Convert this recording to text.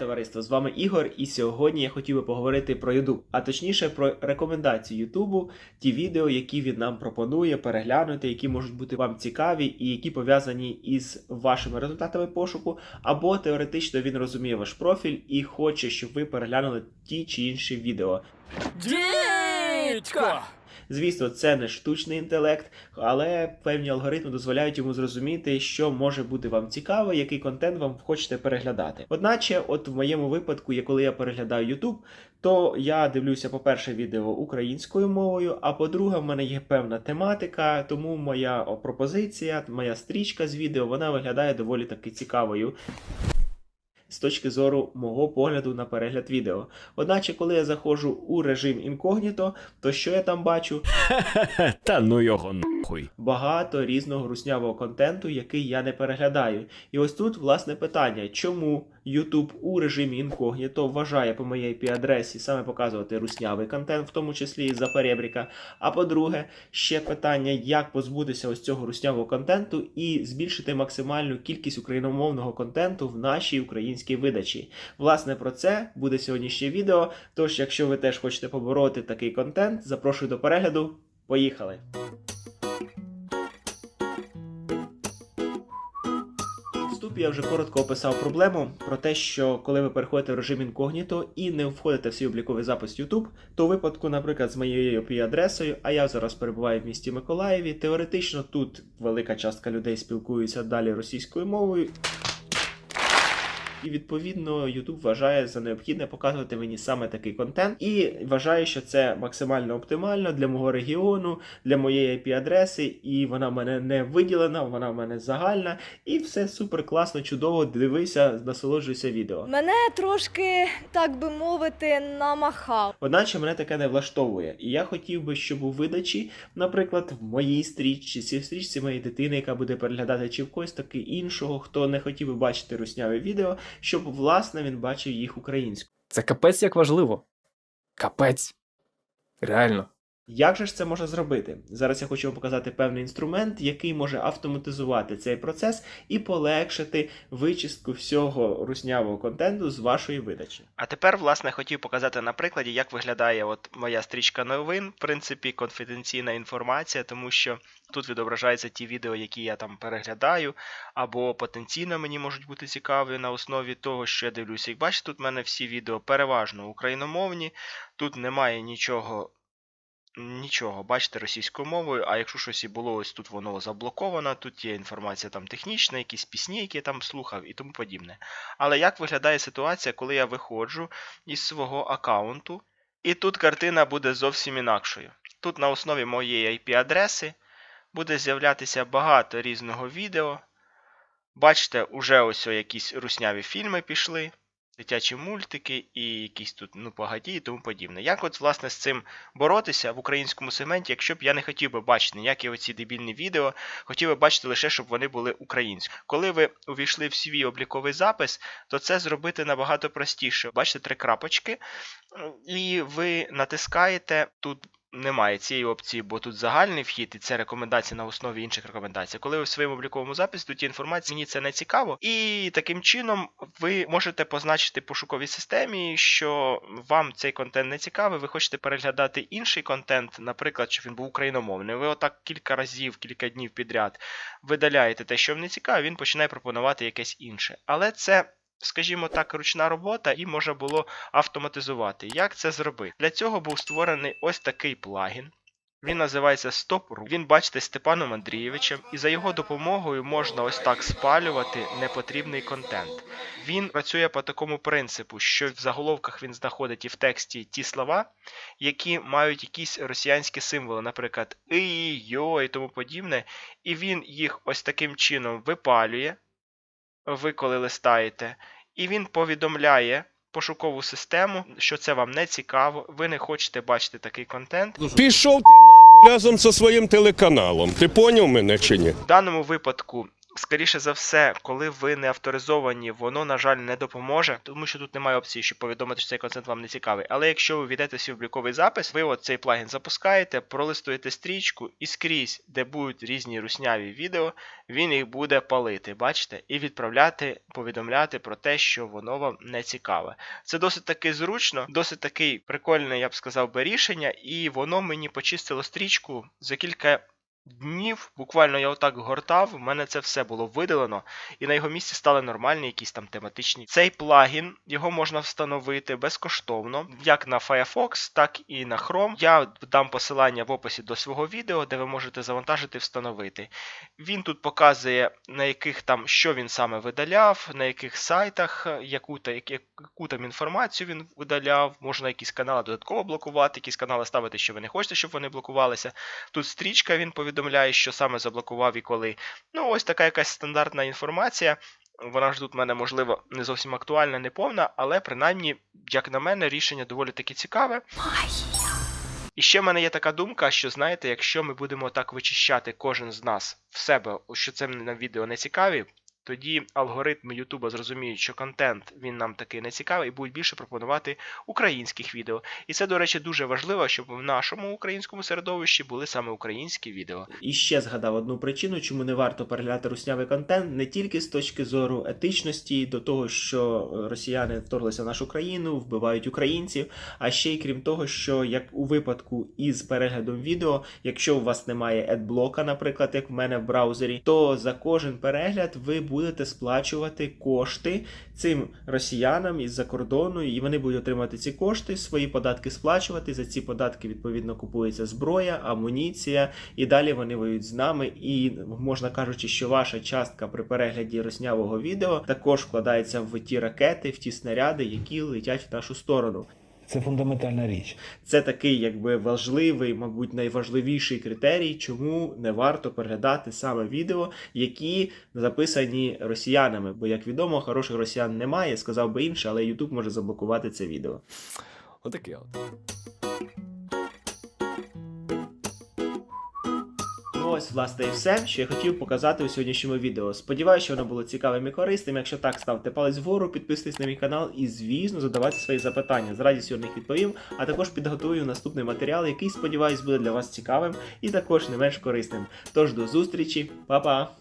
товариство! З вами Ігор, і сьогодні я хотів би поговорити про YouTube, а точніше про рекомендації Ютубу, ті відео, які він нам пропонує переглянути, які можуть бути вам цікаві і які пов'язані із вашими результатами пошуку, або теоретично він розуміє ваш профіль і хоче, щоб ви переглянули ті чи інші відео. Дідько! Звісно, це не штучний інтелект, але певні алгоритми дозволяють йому зрозуміти, що може бути вам цікаво, який контент вам хочете переглядати. Одначе, от в моєму випадку, коли я переглядаю YouTube, то я дивлюся, по-перше, відео українською мовою, а по-друге, в мене є певна тематика, тому моя пропозиція, моя стрічка з відео, вона виглядає доволі таки цікавою. З точки зору мого погляду на перегляд відео. Одначе, коли я заходжу у режим інкогніто, то що я там бачу? Та ну його нахуй. багато різного руснявого контенту, який я не переглядаю. І ось тут власне питання, чому YouTube у режимі інкогніто вважає по моїй IP-адресі саме показувати руснявий контент, в тому числі і за перебріка. А по-друге, ще питання, як позбутися ось цього руснявого контенту і збільшити максимальну кількість україномовного контенту в нашій українській видачі. Власне, про це буде сьогоднішнє відео. Тож, якщо ви теж хочете побороти такий контент, запрошую до перегляду. Поїхали! Я вже коротко описав проблему про те, що коли ви переходите в режим інкогніто і не входите в свій обліковий запис YouTube, то у випадку, наприклад, з моєю IP-адресою, а я зараз перебуваю в місті Миколаєві, теоретично тут велика частка людей спілкуються далі російською мовою. І відповідно YouTube вважає за необхідне показувати мені саме такий контент, і вважає, що це максимально оптимально для мого регіону, для моєї IP-адреси, і вона в мене не виділена, вона в мене загальна, і все супер класно, чудово. Дивися, насолоджуйся відео. Мене трошки, так би мовити, намахав. Одначе мене таке не влаштовує. І я хотів би, щоб у видачі, наприклад, в моїй стрічці, чи в стрічці моєї дитини, яка буде переглядати, чи в когось таки іншого, хто не хотів би бачити русняве відео, щоб власне він бачив їх українською. Це капець як важливо. Капець. Реально. Як же ж це можна зробити? Зараз я хочу вам показати певний інструмент, який може автоматизувати цей процес і полегшити вичистку всього руснявого контенту з вашої видачі. А тепер, власне, хотів показати на прикладі, як виглядає от моя стрічка новин, в принципі, конфіденційна інформація, тому що тут відображаються ті відео, які я там переглядаю, або потенційно мені можуть бути цікаві на основі того, що я дивлюся. Як бачите, тут в мене всі відео переважно україномовні, тут немає нічого. Нічого, бачите, російською мовою, а якщо щось і було, ось тут воно заблоковано, тут є інформація там технічна, якісь пісні, які я там слухав і тому подібне. Але як виглядає ситуація, коли я виходжу із свого аккаунту, і тут картина буде зовсім інакшою. Тут на основі моєї IP-адреси буде з'являтися багато різного відео. Бачите, уже ось якісь русняві фільми пішли дитячі мультики і якісь тут ну погоді і тому подібне. Як от власне з цим боротися в українському сегменті, якщо б я не хотів би бачити ніякі оці дебільні відео, хотів би бачити лише, щоб вони були українською. Коли ви увійшли в свій обліковий запис, то це зробити набагато простіше. Бачите три крапочки, і ви натискаєте тут. Немає цієї опції, бо тут загальний вхід, і це рекомендації на основі інших рекомендацій. Коли ви в своєму обліковому записі тут є інформація, мені це не цікаво. І таким чином ви можете позначити пошуковій системі, що вам цей контент не цікавий, ви хочете переглядати інший контент, наприклад, щоб він був україномовний. Ви отак кілька разів, кілька днів підряд видаляєте те, що вам не цікаво, він починає пропонувати якесь інше. Але це. Скажімо так, ручна робота і можна було автоматизувати. Як це зробити? Для цього був створений ось такий плагін. Він називається Stop.ru. Він, бачите, Степаном Андрійовичем, і за його допомогою можна ось так спалювати непотрібний контент. Він працює по такому принципу, що в заголовках він знаходить і в тексті ті слова, які мають якісь росіянські символи, наприклад, «и», «йо» і тому подібне. І він їх ось таким чином випалює, ви коли листаєте, і він повідомляє. Пошукову систему, що це вам не цікаво, ви не хочете бачити такий контент. Пішов ти нахуй разом зі своїм телеканалом. Ти поняв мене чи ні? В даному випадку Скоріше за все, коли ви не авторизовані, воно, на жаль, не допоможе, тому що тут немає опції, щоб повідомити, що цей контент вам не цікавий. Але якщо ви введете свій обліковий запис, ви от цей плагін запускаєте, пролистуєте стрічку і скрізь, де будуть різні русняві відео, він їх буде палити, бачите, і відправляти, повідомляти про те, що воно вам не цікаве. Це досить таки зручно, досить такий прикольне, я б сказав би, рішення, і воно мені почистило стрічку за кілька днів. Буквально я отак гортав, в мене це все було видалено, і на його місці стали нормальні якісь там тематичні. Цей плагін його можна встановити безкоштовно, як на Firefox, так і на Chrome. Я дам посилання в описі до свого відео, де ви можете завантажити і встановити. Він тут показує, на яких там що він саме видаляв, на яких сайтах, яку, та, яку там інформацію він видаляв. Можна якісь канали додатково блокувати, якісь канали ставити, що ви не хочете, щоб вони блокувалися. Тут стрічка він повідомляє, що саме заблокував і коли. Ну, ось така якась стандартна інформація. Вона ж тут в мене, можливо, не зовсім актуальна, не повна, але принаймні, як на мене, рішення доволі таки цікаве. І ще в мене є така думка, що знаєте, якщо ми будемо так вичищати кожен з нас в себе, що це на відео не цікаві, тоді алгоритми Ютуба зрозуміють, що контент він нам такий не цікавий, і будуть більше пропонувати українських відео. І це, до речі, дуже важливо, щоб в нашому українському середовищі були саме українські відео. І ще згадав одну причину, чому не варто переглядати руснявий контент, не тільки з точки зору етичності, до того, що росіяни вторглися в нашу країну, вбивають українців, а ще й крім того, що як у випадку із переглядом відео, якщо у вас немає адблока, наприклад, як в мене в браузері, то за кожен перегляд ви будете сплачувати кошти цим росіянам із-за кордону, і вони будуть отримати ці кошти, свої податки сплачувати. За ці податки відповідно купується зброя, амуніція, і далі вони воюють з нами. І можна кажучи, що ваша частка при перегляді роснявого відео також вкладається в ті ракети, в ті снаряди, які летять в нашу сторону. Це фундаментальна річ. Це такий, якби важливий, мабуть, найважливіший критерій, чому не варто переглядати саме відео, які записані росіянами. Бо, як відомо, хороших росіян немає, сказав би інше, але YouTube може заблокувати це відео. Отаке от. Ось, власне, і все, що я хотів показати у сьогоднішньому відео. Сподіваюся, що воно було цікавим і корисним. Якщо так, ставте палець вгору, підписуйтесь на мій канал і, звісно, задавайте свої запитання. З радістю на них відповім, а також підготую наступний матеріал, який, сподіваюсь, буде для вас цікавим і також не менш корисним. Тож до зустрічі, па-па!